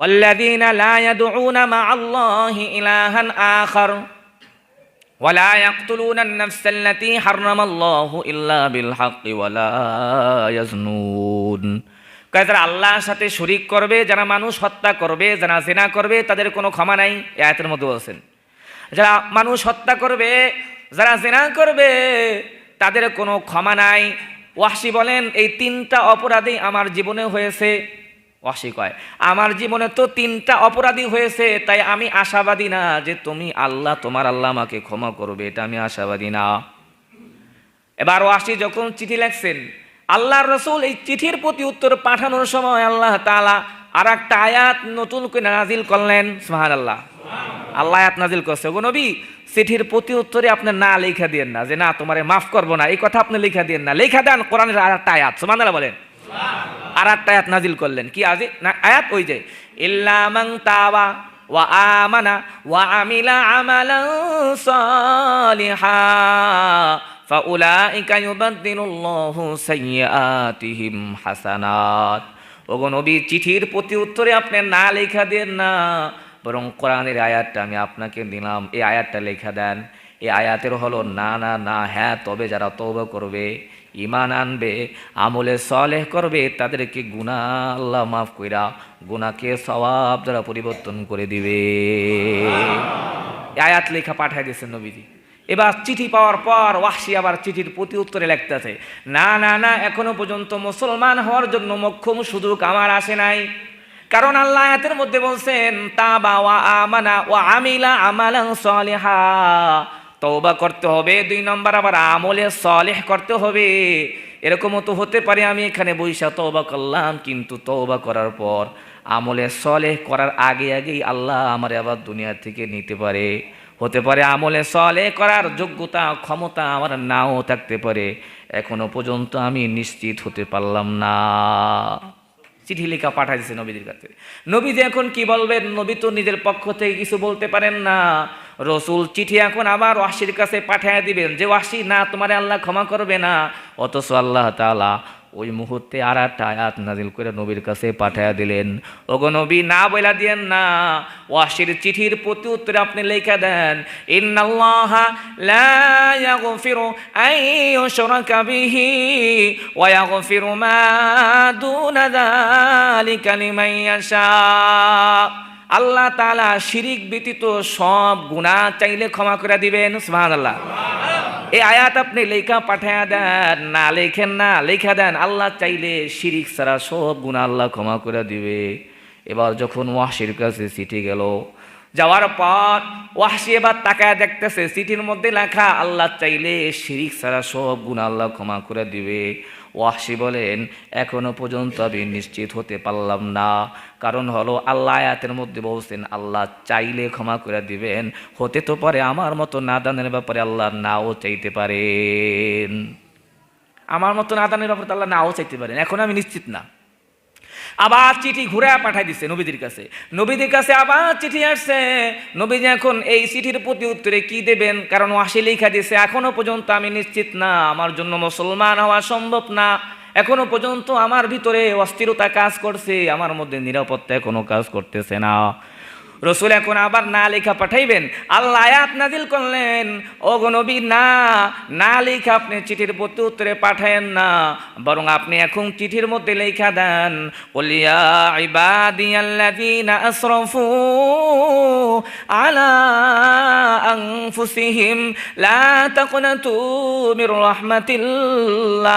والذين لا يدعون مع الله إلها آخر ولا يقتلون النفس التي حرم الله إلا بالحق ولا يزنون কয় যারা আল্লাহর সাথে শরিক করবে যারা মানুষ হত্যা করবে যারা জেনা করবে তাদের কোনো ক্ষমা নাই এই আয়াতের মধ্যে বলছেন যারা মানুষ হত্যা করবে যারা জেনা করবে তাদের কোনো ক্ষমা নাই ওয়াসি বলেন এই তিনটা অপরাধী আমার জীবনে হয়েছে ওয়াসি কয় আমার জীবনে তো তিনটা অপরাধী হয়েছে, তাই আমি আশাবাদী না যে তুমি আল্লাহ, তোমার আল্লাহ আমাকে ক্ষমা করবে, এটা আমি আশাবাদী না। এবার ওয়াসি যখন চিঠি লেখছেন আল্লাহ রসুল এই চিঠির প্রতি উত্তর পাঠানোর সময় আল্লাহ তাআলা আর একটা আয়াত নতুন করে নাজিল করলেন সুহান আল্লাহ আল্লাহ আয়াত নাজিল করছে গো নবী, চিঠির প্রতি উত্তরে আপনি না লেখা দিয়েন না, যে না, তোমারে মাফ করব না, এই কথা আপনি লেখা দিয়েন না, লেখা দেন কোরআনের আর একটা আয়াত সুমান আল্লাহ বলেন। আর একটা আয়াত নাজিল করলেন। কি আজ? না, আয়াত ওই যে ইল্লামাং তাওয়া ওয়া আমানা ওয়া আমিলা আমালান সালিহা, ফাউলাইকা ইউবাদদিলুল্লাহু সাইয়্যাতিহিম হাসানাত। ওগো নবী, চিঠির প্রতি উত্তরে আপনি না লেখা দেন না, বরং কোরআনের আয়াতটা আমি আপনাকে দিলাম। এই আয়াতটা লেখা দেন। এই আয়াতের হলো, না না না হ্যাঁ তবে যারা তবে করবে ইমান আনবে, আমলে সলেহ করবে, তাদেরকে গুনাহ আল্লাহ মাফ কইরা গুণাকে সওয়াব দ্বারা পরিবর্তন করে দিবে। আয়াত লেখা পাঠাই দিয়েছেন নবীজি। এবার চিঠি পাওয়ার পর ওয়াসি আবার চিঠির প্রতি উত্তরে লিখতেছে, না না না, এখনও পর্যন্ত মুসলমান হওয়ার জন্য মক্ষম সুযোগ আমার আসে নাই। কারণ আল্লাহ আয়াতের মধ্যে বলছেন, তাবা ওয়া আমানা ওয়া আমিলা আমালান সলিহা। তওবা করতে হবে, দুই নম্বর আবার আমলে সলেহ করতে হবে। এরকমও তো হতে পারে, আমি এখানে বৈশা তওবা করলাম, কিন্তু তওবা করার পর আমলে সলেহ করার আগে আগেই আল্লাহ আমার আবার দুনিয়া থেকে নিতে পারে। হতে পারে আমলে সলে করার যোগ্যতা, ক্ষমতা আমার নাও থাকতে পারে। এখনও পর্যন্ত আমি নিশ্চিত হতে পারলাম না। চিঠি লেখা পাঠাইছে নবীদের কাছে। নবীজি এখন কি বলবেন? নবী তো নিজের পক্ষ থেকে কিছু বলতে পারেন না। রসুল চিঠি এখন আবার ওয়াসির কাছে পাঠিয়ে দিবেন। যে ওয়াসি, না, তোমারে আল্লাহ ক্ষমা করবে না। অথচ আল্লাহ তাআলা ওই মুহূর্তে আর একটা আয়াত নাজিল করে নবীর কাছে পাঠাইয়া দিলেন। ওগো নবী, না বইলা দিয়েন না। ওয়াসির চিঠির প্রতি উত্তরে আপনি লেখা দেন, ইন্নাল্লাহা বিহি ওয়া মা আল্লাহ তালা শিরিক ব্যতীত সব গুনাহ চাইলে ক্ষমা করে দিবেন সুহান আল্লাহ এই আয়াত আপনি লেখা পাঠায়া দেন, না লেখেন না, লেখা দেন, আল্লাহ চাইলে শিরিক ছাড়া সব গুণা আল্লাহ ক্ষমা করে দিবে। এবার যখন ওয়াসির কাছে চিঠি গেল, যাওয়ার পর ওয়াসি এবার তাকায় দেখতেছে, চিঠির মধ্যে লেখা, আল্লাহ চাইলে শিরিক ছাড়া সব গুণা আল্লাহ ক্ষমা করে দিবে। ওয়াসি বলেন এখনও পর্যন্ত আমি নিশ্চিত হতে পারলাম না। কারণ হলো, আল্লাহ আয়াতের মধ্যে বলছেন, আল্লাহ চাইলে ক্ষমা করে দিবেন, হতে তো পারে আমার মতো নাদানের ব্যাপারে আল্লাহ নাও চাইতে পারেন। আমার মতো নাদানের ব্যাপারে আল্লাহ নাও চাইতে পারেন, এখন আমি নিশ্চিত না। আবার চিঠি ঘুরে পাঠাই দিচ্ছে নবীদের কাছে। নবীদের কাছে আবার চিঠি আসছে নবীজি এখন এই চিঠির প্রতি উত্তরে কি দেবেন? কারণ আসে লিখা দিয়েছে, এখনও পর্যন্ত আমি নিশ্চিত না, আমার জন্য মুসলমান হওয়া সম্ভব না। এখনও পর্যন্ত আমার ভিতরে অস্থিরতা কাজ করছে, আমার মধ্যে নিরাপত্তা কোনো কাজ করতেছে না। রসুল এখন আবার না লেখা পাঠাইবেন। আল্লাহ আয়াত নাজিল করলেন ও নবী, না না লেখা আপনি চিঠির প্রতি উত্তরে পাঠায়েন না, বরং আপনি এখন চিঠির মধ্যে লেখা দেন ওলিয়া ইবাদিয়াল্লাযীনা আসরাফু আলা লা তাকনাতু মির রাহমাতিল্লাহ।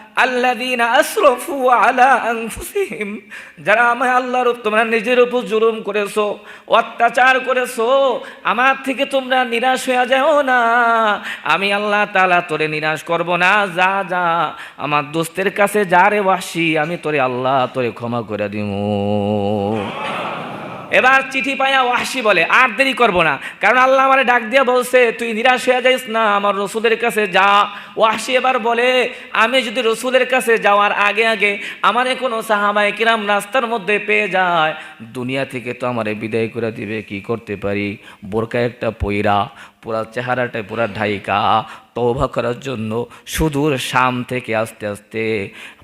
আল্লাযীনা আসরাফু আলা আনফুসিহিম, যারা আমার আল্লাহর তোমরা নিজের উপর জুলুম করেছ, অত্যাচার করেছ, আমার থেকে তোমরা নিরাশ হয়ে যাও না। আমি আল্লাহ তাআলা তোরে নিরাশ করব না, যা যা। আমার দোস্তের কাছে যা রে বাসি আমি তোরে আল্লাহ তোরে ক্ষমা করে দিব এবার চিঠি পাইয়া ওয়াসি বলে, আর দেরি করব না। কারণ আল্লাহ আমার ডাক দিয়ে বলছে, তুই নিরাশ হয়ে যাইস না, আমার রসুলের কাছে যা। ওয়াসি এবার বলে, আমি যদি রসুলের কাছে যাওয়ার আগে আগে আমার কোনো সাহাবায় কিরাম রাস্তার মধ্যে পেয়ে যায়, দুনিয়া থেকে তো আমারে বিদায় করে দিবে, কি করতে পারি? বোরকা একটা পইরা, পুরা চেহারাটা পুরা ঢাইকা তৌবা করার জন্য সুদূর শাম থেকে আস্তে আস্তে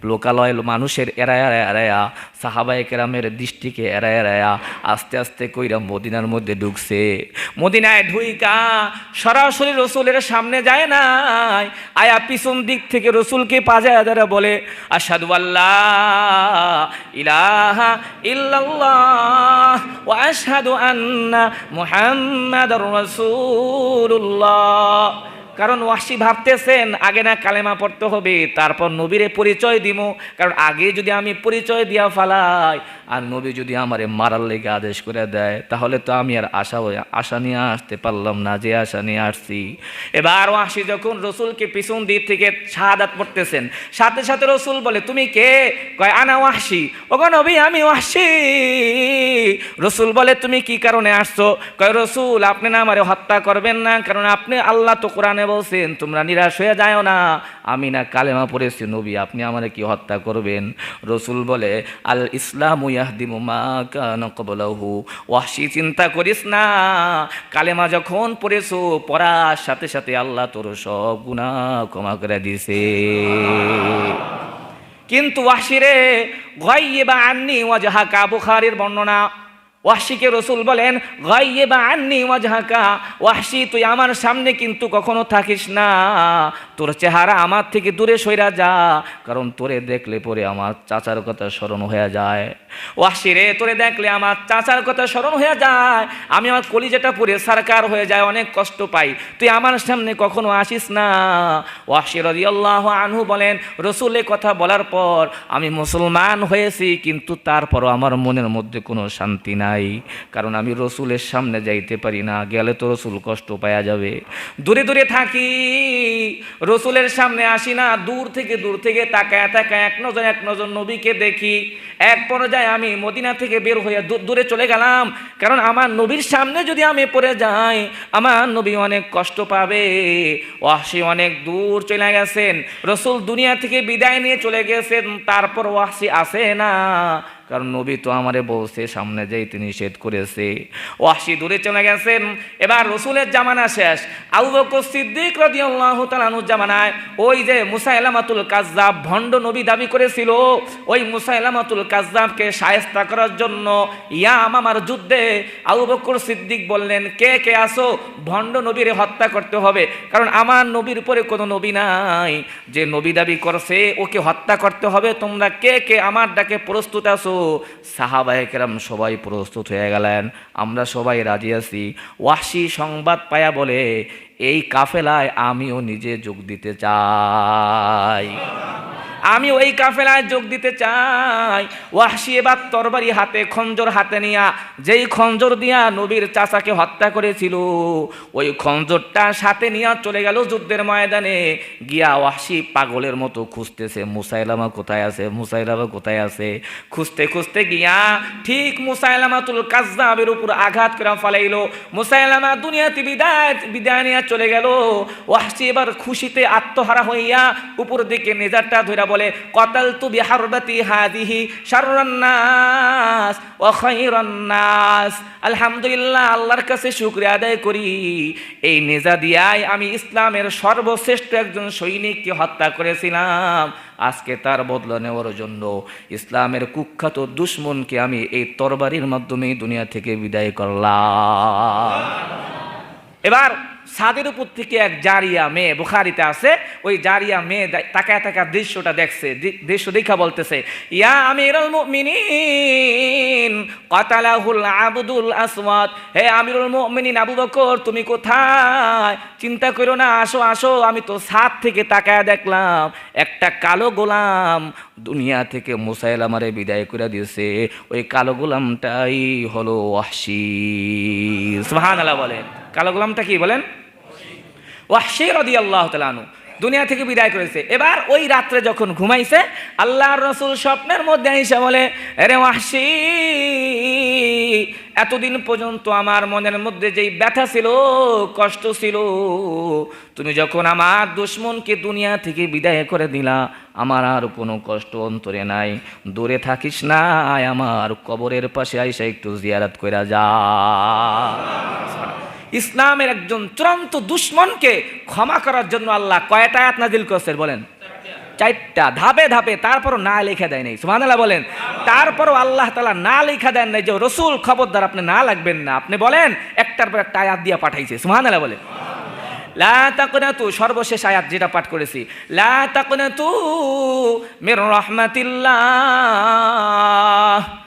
লোকালয় মানুষের এড়ায়া এড়ায়া সাহাবাই কেরামের দৃষ্টিকে এড়ায়া এড়ায়া আস্তে আস্তে কইরা মদিনার মধ্যে ঢুকছে। মদিনায় ঢুইকা সরাসরি রসুলের সামনে যায় নাই। আয়া পিছন দিক থেকে রসুলকে পাজায় দ্বারা বলে আসাদু আল্লাহ ইলাহা ওয়া আশহাদু আন্না মুহাম্মাদার রাসূলুল্লাহ। কারণ ওয়াসি ভাবতেছেন, আগে না কালেমা পড়তে হবে, তারপর নবীরে পরিচয় দিব কারণ আগে যদি আমি পরিচয় দিয়া ফালাই, আর নবী যদি আমারে মারার লেগে আদেশ করে দেয়, তাহলে তো আমি আর আশা আশা নিয়ে আসতে পারলাম না, যে আশা নিয়ে আসছি। এবার ওয়াসি যখন রসুলকে পিছন দিক থেকে শাহাদাত পড়তেছেন, সাথে সাথে রসুল বলে, তুমি কে? কয়, আনা ওয়াসি। ওগো নবী, আমি ওয়াসি। রসুল বলে, তুমি কি কারণে আসছো? কয়, রসুল, আপনি না আমারে হত্যা করবেন না, কারণ আপনি আল্লাহ তো কোরআনে বলছেন, তোমরা নিরাশ হয়ে যাও না। আমি না কালেমা পড়েছি, নবী, আপনি আমারে কি হত্যা করবেন? রসুল বলে, আল ইসলাম ওয়াসি চিন্তা করিস না। কালেমা যখন পড়েছো, পড়ার সাথে সাথে আল্লাহ তোর সব গুনাহ ক্ষমা করে দিছে কিন্তু ওয়াসিরে গাইয়ে বা আননি ওয়াজাহাকা বুখারীর বর্ণনা। ওয়াসিকে রসুল বলেন গাইয়ে বা আননি ওয়াজহাকা ওয়াসি তুই আমার সামনে কিন্তু কখনো থাকিস না। তোর চেহারা আমার থেকে দূরে সইরা যা, কারণ তোরে দেখলে পরে আমার চাচার কথা স্মরণ হয়ে যায়। ওয়াসি রে, তোরে দেখলে আমার চাচার কথা স্মরণ হয়ে যায়। আমি আমার কলিজাটা পুরে সারকার হয়ে যায়, অনেক কষ্ট পাই। তুই আমার সামনে কখনো আসিস না। ওয়াসি রদিয়াল্লাহ আনহু বলেন, রসুলের কথা বলার পর আমি মুসলমান হয়েছি, কিন্তু তারপরও আমার মনের মধ্যে কোনো শান্তি নাই, কারণ আমি রসুলের সামনে যাইতে পারি না, গেলে তো রসুল কষ্ট পাওয়া যাবে। দূরে দূরে থাকি, রসুলের সামনে আসি না, দূর থেকে দূর থেকে তাকায় তাকায় এক নজর এক নজর নবীকে দেখি। এক পর্যায়ে আমি মদিনা থেকে বের হয়ে দূরে চলে গেলাম, কারণ আমার নবীর সামনে যদি আমি পড়ে যাই, আমার নবী অনেক কষ্ট পাবে। ওয়াসি অনেক দূর চলে গেছেন, রসুল দুনিয়া থেকে বিদায় নিয়ে চলে গেছেন, তারপর ওয়াসি আসে না। কারণ নবী তো আমারে বলছে, সামনে যাইতে নিষেধ করেছে। ওয়াসি দূরে চলে গেছেন। এবার রসুলের জামানা শেষ। আবু বকর সিদ্দিক রাদিয়াল্লাহু তাআলার জামানায় ওই যে মুসাইলামাতুল কাজ্জাব ভণ্ড নবী দাবি করেছিল, ওই মুসাইলামাতুল কাজ্জাবকে শায়েস্তা করার জন্য ইয়া আমার যুদ্ধে আবু বকর সিদ্দিক বললেন, কে কে আসো ভণ্ড নবীরে হত্যা করতে হবে। কারণ আমার নবীর উপরে কোনো নবী নাই। যে নবী দাবি করছে, ওকে হত্যা করতে হবে। তোমরা কে কে আমার ডাকে প্রস্তুত আছো? সাহাবাহিকেরাম সবাই প্রস্তুত হয়ে গেলেন। আমরা সবাই রাজি আছি। ওয়াসি সংবাদ পায়া বলে, এই কাফেলায় আমিও নিজে যোগ দিতে চাই। আমি ওই কাফেলায় যোগ দিতে চাই। ওয়াসি এবার তরবারি হাতে, খঞ্জর হাতে নিয়া, যেই খঞ্জর দিয়া নবীর চাচাকে হত্যা করেছিল, ওই খঞ্জরটা সাথে নিয়া চলে গেল যুদ্ধের ময়দানে। গিয়া ওয়াসি পাগলের মতো খুঁজতেছে, মুসাইলামা কোথায় আছে, মুসাইলামা কোথায় আছে? খুঁজতে খুঁজতে গিয়া ঠিক মুসাইলামাতুল কাজ্জাবের উপর আঘাত করে ফালাইলো। মুসাইলামা দুনিয়াতে বিদায় বিদায় নিয়ে চলে গেল। ওয়াসি এবার খুশিতে আত্মহারা হইয়া উপর দিকে নেজারটা ধরে বলে কতাল তু বিহারবাতি হাদিহি শাররান্নাস ও খৈরন্নাস আলহামদুলিল্লাহ, আল্লাহর কাছে শুক্রিয়া আদায় করি। এই নেজা দিয়াই আমি ইসলামের সর্বশ্রেষ্ঠ একজন সৈনিককে হত্যা করেছিলাম। আজকে তার বদলা নেওয়ার জন্য ইসলামের কুখ্যাত দুশ্মনকে আমি এই তরবারির মাধ্যমে দুনিয়া থেকে বিদায় করলাম। এবার ছাদের উপর থেকে এক জারিয়া মেয়ে, বুখারিতে আছে, ওই জারিয়া মেয়ে তাকায় তাকায় দৃশ্যটা দেখছে দৃশ্য দেখা বলতেছে, ইয়া আমিরুল মুমিনিন, কাতালাহুল আবদুল আসওয়াদ, হে আমিরুল মুমিনিন আবু বকর, তুমি কোথায়? চিন্তা করো না, আসো আসো, আমি তো ছাদ থেকে তাকায় দেখলাম, একটা কালো গোলাম দুনিয়া থেকে মুসাইল আমারে বিদায় করে দিয়েছে, ওই কালো গোলামটাই হলো ওয়াহশি। সুবহানাল্লাহ বলেন। কালো গোলামটা কি বলেন? ওয়াহশি তাআলা আনহু। দুনিয়া থেকে বিদায় করেছে। এবার ওই রাত্রে যখন ঘুমাইছে, আল্লাহর রসুল স্বপ্নের মধ্যে এসে বলে আরে ওয়াহশি, এতদিন পর্যন্ত আমার মনের মধ্যে যেই ব্যথা ছিল, কষ্ট ছিল, তুমি যখন আমার দুশ্মনকে দুনিয়া থেকে বিদায় করে দিলা, আমার আর কোনো কষ্ট অন্তরে নাই। দূরে থাকিস না আমার কবরের পাশে আইসা একটু জিয়ারাত করে যা। ইসলামের একজন চূড়ান্ত দুশ্মনকে ক্ষমা করার জন্য আল্লাহ কয়টা আয়াত নাজিল করছে বলেন? চারটা। ধাপে ধাপে। তারপরও না লেখা দেয় নাই। সুবহানাল্লাহ বলেন। তারপরও আল্লাহ তালা না লেখা দেন নাই যে রসুল খবরদার, আপনি না লাগবেন না। আপনি বলেন, একটার পর একটা আয়াত দিয়ে পাঠাইছে। সুবহানাল্লাহ বলেন। লা সর্বশেষ আয়াত যেটা পাঠ করেছি। লা তাকনাতু রাহমাতিল্লাহ।